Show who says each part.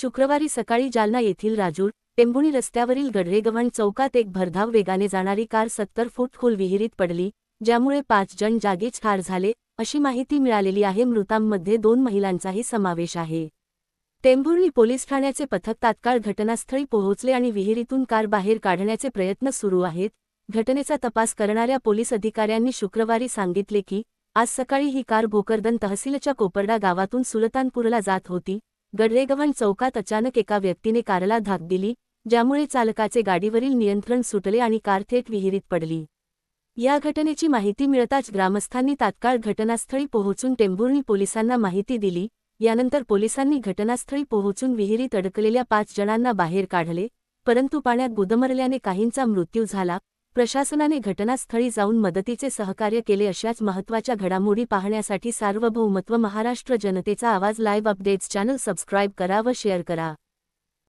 Speaker 1: शुक्रवारी सकाळी जालना येथील राजूर टेंभुणी रस्त्यावरील गडरेगव्हाण चौकात एक भरधाव वेगाने जाणारी कार सत्तर फूट खोल विहिरीत पडली ज्यामुळे पाच जण जागीच ठार झाले अशी माहिती मिळालेली आहे मृतांमध्ये दोन महिलांचाही समावेश आहे. टेंभुर्णी पोलीस ठाण्याचे पथक तात्काळ घटनास्थळी पोहोचले आणि विहिरीतून कार बाहेर काढण्याचे प्रयत्न सुरू आहेत. घटनेचा तपास करणाऱ्या पोलीस अधिकाऱ्यांनी शुक्रवारी सांगितले की आज सकाळी ही कार भोकरदन तहसीलच्या कोपर्डा गावातून सुलतानपूरला जात होती गडरेगव्हाण चौकात अचानक एका व्यक्तीने कारला धाक दिली ज्यामुळे चालकाचे गाडीवरील नियंत्रण सुटले आणि कार थेट विहिरीत पडली. या घटनेची माहिती मिळताच ग्रामस्थांनी तात्काळ घटनास्थळी पोहोचून टेंभुर्णी पोलिसांना माहिती दिली यानंतर पोलिसांनी घटनास्थळी पोहोचून विहिरीत अडकलेल्या पाच जणांना बाहेर काढले परंतु पाण्यात गुदमरल्याने काहींचा मृत्यू झाला प्रशासनाने घटनास्थळी जाऊन मदतीचे सहकार्य केले अशाच महत्त्वाच्या घडामोडी पाहण्यासाठी सार्वभौमत्व महाराष्ट्र जनतेचा आवाज लाईव्ह अपडेट्स चॅनल सबस्क्राईब करा व शेअर करा.